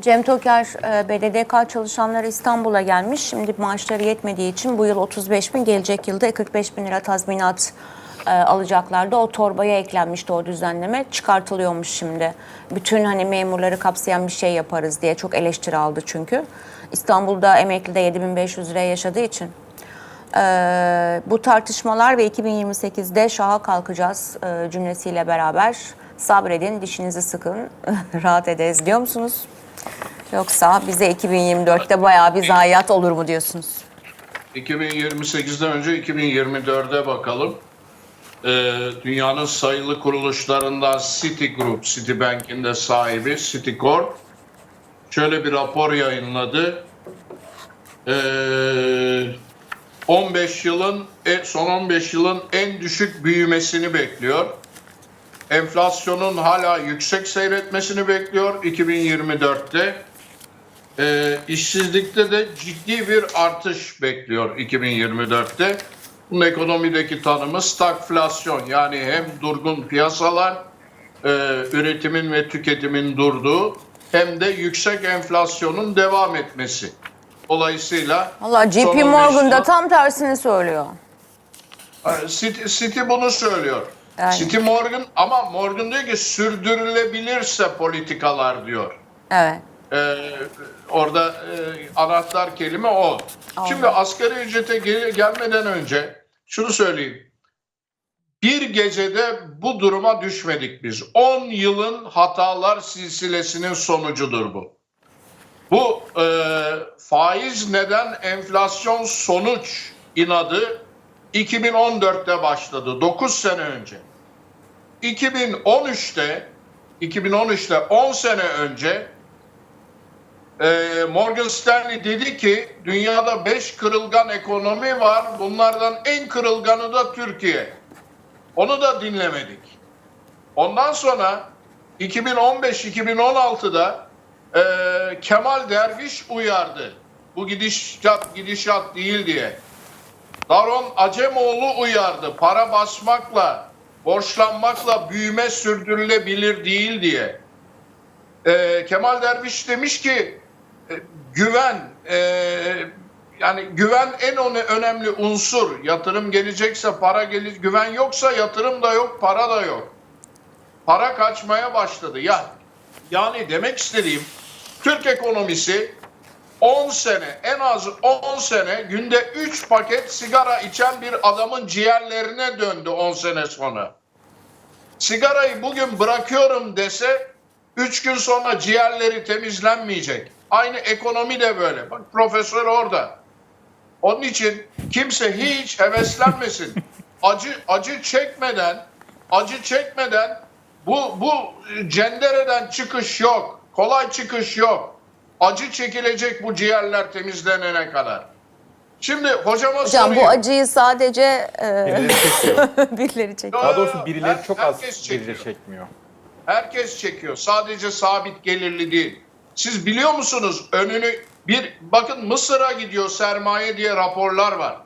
Cem Toker e, BDDK çalışanları İstanbul'a gelmiş. Şimdi maaşları yetmediği için bu yıl 35 bin, gelecek yılda 45 bin lira tazminat e, alacaklardı. O torbaya eklenmişti o düzenleme. Çıkartılıyormuş şimdi. Bütün hani memurları kapsayan bir şey yaparız diye çok eleştiri aldı çünkü. İstanbul'da emekli de 7500 liraya yaşadığı için. Ee, bu tartışmalar ve 2028'de şaha kalkacağız e, cümlesiyle beraber sabredin, dişinizi sıkın, rahat ederiz diyor musunuz? Yoksa bize 2024'te bayağı bir zayiat olur mu diyorsunuz? 2028'den önce 2024'e bakalım. Ee, dünyanın sayılı kuruluşlarından Citigroup, Citibank'in de sahibi Citicorp şöyle bir rapor yayınladı. Ee, 15 yılın e, son 15 yılın en düşük büyümesini bekliyor. Enflasyonun hala yüksek seyretmesini bekliyor 2024'te. E, işsizlikte de ciddi bir artış bekliyor 2024'te. Bunun ekonomideki tanımı stagflasyon yani hem durgun piyasalar, e, üretimin ve tüketimin durduğu hem de yüksek enflasyonun devam etmesi. Dolayısıyla Allah JP son 15 Morgan da yıl- tam tersini söylüyor. City, City bunu söylüyor. Yani. City Morgan ama Morgan diyor ki sürdürülebilirse politikalar diyor. Evet. Ee, orada e, anahtar kelime o. Şimdi asgari ücrete gel- gelmeden önce şunu söyleyeyim. Bir gecede bu duruma düşmedik biz. 10 yılın hatalar silsilesinin sonucudur bu. Bu e, faiz neden enflasyon sonuç inadı 2014'te başladı. 9 sene önce. 2013'te 2013'te 10 sene önce e, Morgan Stanley dedi ki dünyada 5 kırılgan ekonomi var. Bunlardan en kırılganı da Türkiye. Onu da dinlemedik. Ondan sonra 2015-2016'da e, Kemal Derviş uyardı. Bu gidişat gidişat değil diye. Daron Acemoğlu uyardı. Para basmakla, borçlanmakla büyüme sürdürülebilir değil diye. Ee, Kemal Derviş demiş ki e, güven e, yani güven en öne- önemli unsur. Yatırım gelecekse para gelir. Güven yoksa yatırım da yok, para da yok. Para kaçmaya başladı. Ya yani demek istediğim Türk ekonomisi 10 sene en az 10 sene günde 3 paket sigara içen bir adamın ciğerlerine döndü 10 sene sonra. Sigarayı bugün bırakıyorum dese 3 gün sonra ciğerleri temizlenmeyecek. Aynı ekonomi de böyle. Bak profesör orada. Onun için kimse hiç heveslenmesin. Acı acı çekmeden acı çekmeden bu bu cendereden çıkış yok. Kolay çıkış yok. Acı çekilecek bu ciğerler temizlenene kadar. Şimdi hocama Hocam bu sorayım. acıyı sadece e, Birileri çekiyor. birileri çekiyor. Daha doğrusu birileri Her- çok az herkes birileri çekiyor. çekmiyor. Herkes çekiyor. Sadece sabit gelirli değil. Siz biliyor musunuz önünü bir bakın Mısır'a gidiyor sermaye diye raporlar var.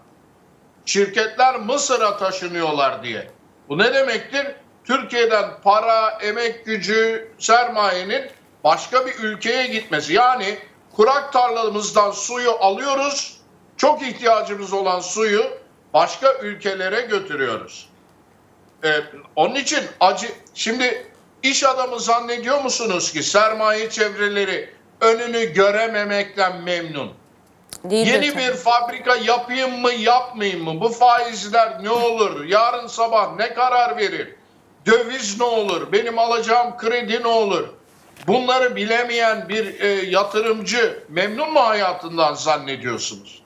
Şirketler Mısır'a taşınıyorlar diye. Bu ne demektir? Türkiye'den para, emek gücü, sermayenin başka bir ülkeye gitmesi. Yani kurak tarlamızdan suyu alıyoruz. Çok ihtiyacımız olan suyu başka ülkelere götürüyoruz. Ee, onun için acı şimdi iş adamı zannediyor musunuz ki sermaye çevreleri önünü görememekten memnun? Değildir Yeni tabii. bir fabrika yapayım mı yapmayayım mı? Bu faizler ne olur? Yarın sabah ne karar verir? Döviz ne olur? Benim alacağım kredi ne olur? Bunları bilemeyen bir e, yatırımcı memnun mu hayatından zannediyorsunuz?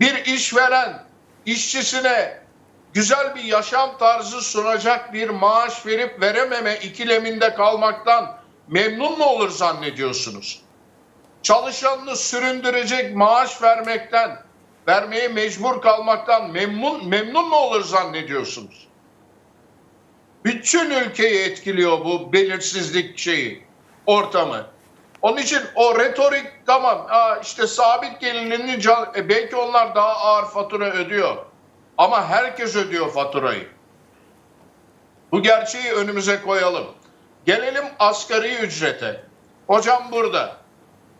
Bir işveren işçisine güzel bir yaşam tarzı sunacak bir maaş verip verememe ikileminde kalmaktan memnun mu olur zannediyorsunuz? Çalışanını süründürecek maaş vermekten, vermeye mecbur kalmaktan memnun memnun mu olur zannediyorsunuz? Bütün ülkeyi etkiliyor bu belirsizlik şeyi, ortamı. Onun için o retorik tamam işte sabit can- e belki onlar daha ağır fatura ödüyor. Ama herkes ödüyor faturayı. Bu gerçeği önümüze koyalım. Gelelim asgari ücrete. Hocam burada.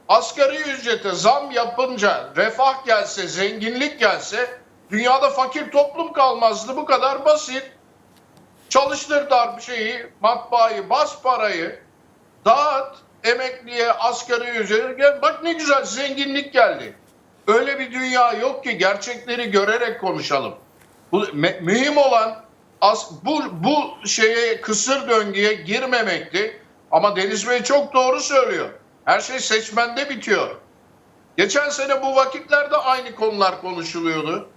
Asgari ücrete zam yapınca refah gelse, zenginlik gelse dünyada fakir toplum kalmazdı. Bu kadar basit. Çalıştır dar bir şeyi, matbaayı, bas parayı, dağıt emekliye, asgari. Gel, bak ne güzel zenginlik geldi. Öyle bir dünya yok ki gerçekleri görerek konuşalım. Bu mühim olan as, bu bu şeye kısır döngüye girmemekti. Ama Deniz Bey çok doğru söylüyor. Her şey seçmende bitiyor. Geçen sene bu vakitlerde aynı konular konuşuluyordu.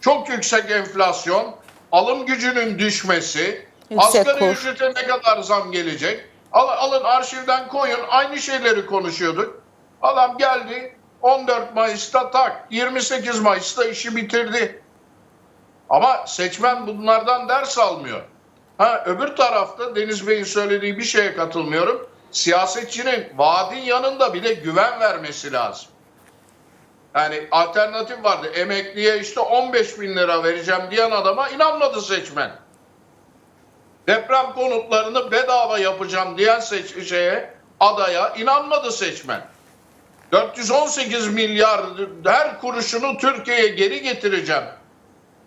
Çok yüksek enflasyon, alım gücünün düşmesi, Yüksek asgari kur. ücrete ne kadar zam gelecek? Al, alın arşivden koyun aynı şeyleri konuşuyorduk. Adam geldi 14 Mayıs'ta tak 28 Mayıs'ta işi bitirdi. Ama seçmen bunlardan ders almıyor. Ha, öbür tarafta Deniz Bey'in söylediği bir şeye katılmıyorum. Siyasetçinin vaadin yanında bir de güven vermesi lazım. Yani alternatif vardı. Emekliye işte 15 bin lira vereceğim diyen adama inanmadı seçmen. Deprem konutlarını bedava yapacağım diyen seç şeye, adaya inanmadı seçmen. 418 milyar her kuruşunu Türkiye'ye geri getireceğim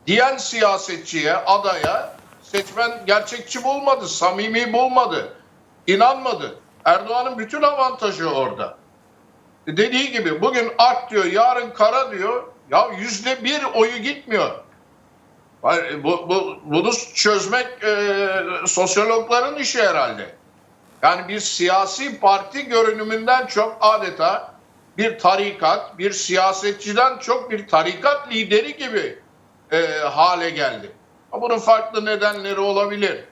diyen siyasetçiye, adaya seçmen gerçekçi bulmadı, samimi bulmadı, inanmadı. Erdoğan'ın bütün avantajı orada. Dediği gibi bugün ak diyor, yarın kara diyor. Ya yüzde bir oyu gitmiyor. Bu, bu, bunu çözmek e, sosyologların işi herhalde. Yani bir siyasi parti görünümünden çok adeta bir tarikat, bir siyasetçiden çok bir tarikat lideri gibi e, hale geldi. Bunun farklı nedenleri olabilir.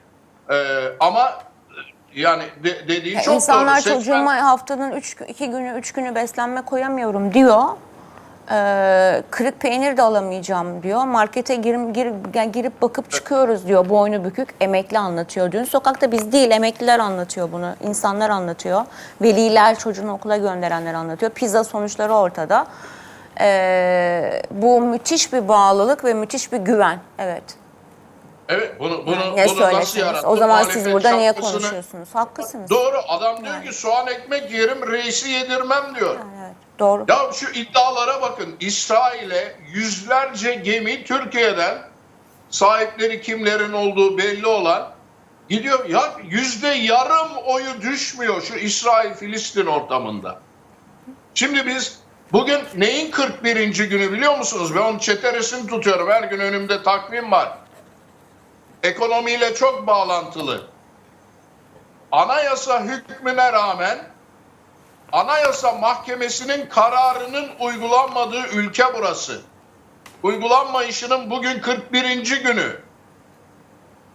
E, ama yani de- dediği çok İnsanlar doğru. Seçmen- çocuğuma haftanın üç, iki günü, üç günü beslenme koyamıyorum diyor. Ee, kırık peynir de alamayacağım diyor. Markete girip, girip, yani girip bakıp çıkıyoruz diyor. Boynu bükük emekli anlatıyor. Dün sokakta biz değil emekliler anlatıyor bunu. İnsanlar anlatıyor. Veliler çocuğunu okula gönderenler anlatıyor. Pizza sonuçları ortada. Ee, bu müthiş bir bağlılık ve müthiş bir güven. Evet. Evet bunu bunu, Yani ne bunu nasıl yarattı? O zaman siz Muhalefet burada niye konuşuyorsunuz? Haklısınız. Doğru adam diyor ki soğan ekmek yerim reisi yedirmem diyor. Evet, doğru. Ya şu iddialara bakın. İsrail'e yüzlerce gemi Türkiye'den sahipleri kimlerin olduğu belli olan gidiyor. Ya yüzde yarım oyu düşmüyor şu İsrail-Filistin ortamında. Şimdi biz bugün neyin 41. günü biliyor musunuz? Ben onun çeteresini tutuyorum. Her gün önümde takvim var. Ekonomiyle çok bağlantılı. Anayasa hükmüne rağmen Anayasa Mahkemesi'nin kararının uygulanmadığı ülke burası. Uygulanmayışının bugün 41. günü.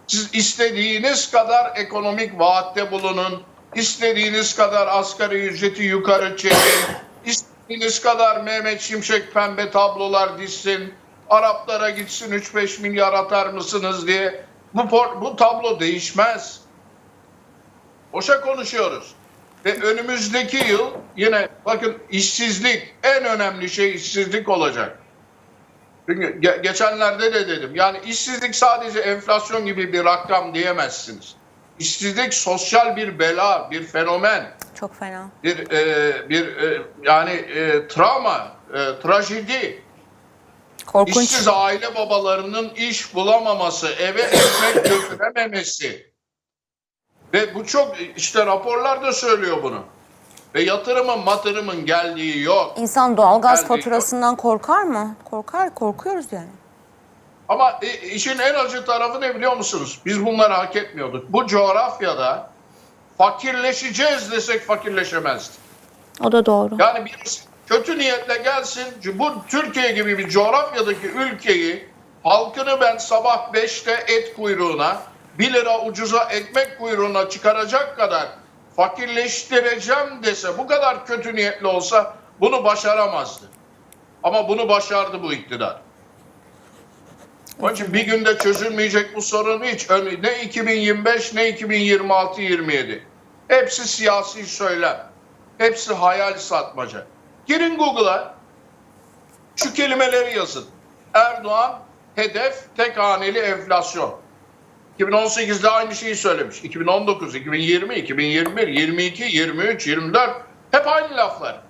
Siz istediğiniz kadar ekonomik vaatte bulunun, istediğiniz kadar asgari ücreti yukarı çekin, istediğiniz kadar Mehmet Şimşek pembe tablolar dizsin, Araplara gitsin 3-5 milyar atar mısınız diye. Bu, bu tablo değişmez. Boşa konuşuyoruz. Ve önümüzdeki yıl yine bakın işsizlik en önemli şey işsizlik olacak. Çünkü ge- geçenlerde de dedim yani işsizlik sadece enflasyon gibi bir rakam diyemezsiniz. İşsizlik sosyal bir bela, bir fenomen, Çok fena. bir e, bir e, yani e, travma, e, trajedi. Korkunç. İşsiz aile babalarının iş bulamaması, eve ekmek götürememesi. Ve bu çok işte raporlar da söylüyor bunu. Ve yatırımın matırımın geldiği yok. İnsan doğalgaz Geldi, faturasından korkar mı? Korkar, korkuyoruz yani. Ama e, işin en acı tarafı ne biliyor musunuz? Biz bunları hak etmiyorduk. Bu coğrafyada fakirleşeceğiz desek fakirleşemezdik. O da doğru. Yani birisi kötü niyetle gelsin. Bu Türkiye gibi bir coğrafyadaki ülkeyi halkını ben sabah 5'te et kuyruğuna 1 lira ucuza ekmek kuyruğuna çıkaracak kadar fakirleştireceğim dese bu kadar kötü niyetli olsa bunu başaramazdı. Ama bunu başardı bu iktidar. Onun için bir günde çözülmeyecek bu sorun hiç. Ne 2025 ne 2026-27. Hepsi siyasi söylem. Hepsi hayal satmaca. Girin Google'a şu kelimeleri yazın. Erdoğan hedef tek haneli enflasyon. 2018'de aynı şeyi söylemiş. 2019, 2020, 2021, 22, 23, 24 hep aynı laflar.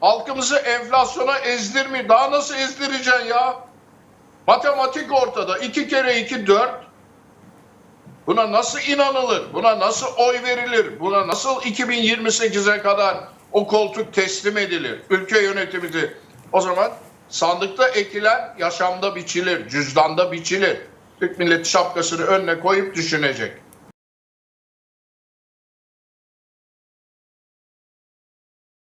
Halkımızı enflasyona ezdirmi. Daha nasıl ezdireceksin ya? Matematik ortada. 2 kere 2 4. Buna nasıl inanılır? Buna nasıl oy verilir? Buna nasıl 2028'e kadar o koltuk teslim edilir? Ülke yönetimini o zaman sandıkta ekilen yaşamda biçilir, cüzdanda biçilir. Türk milleti şapkasını önüne koyup düşünecek.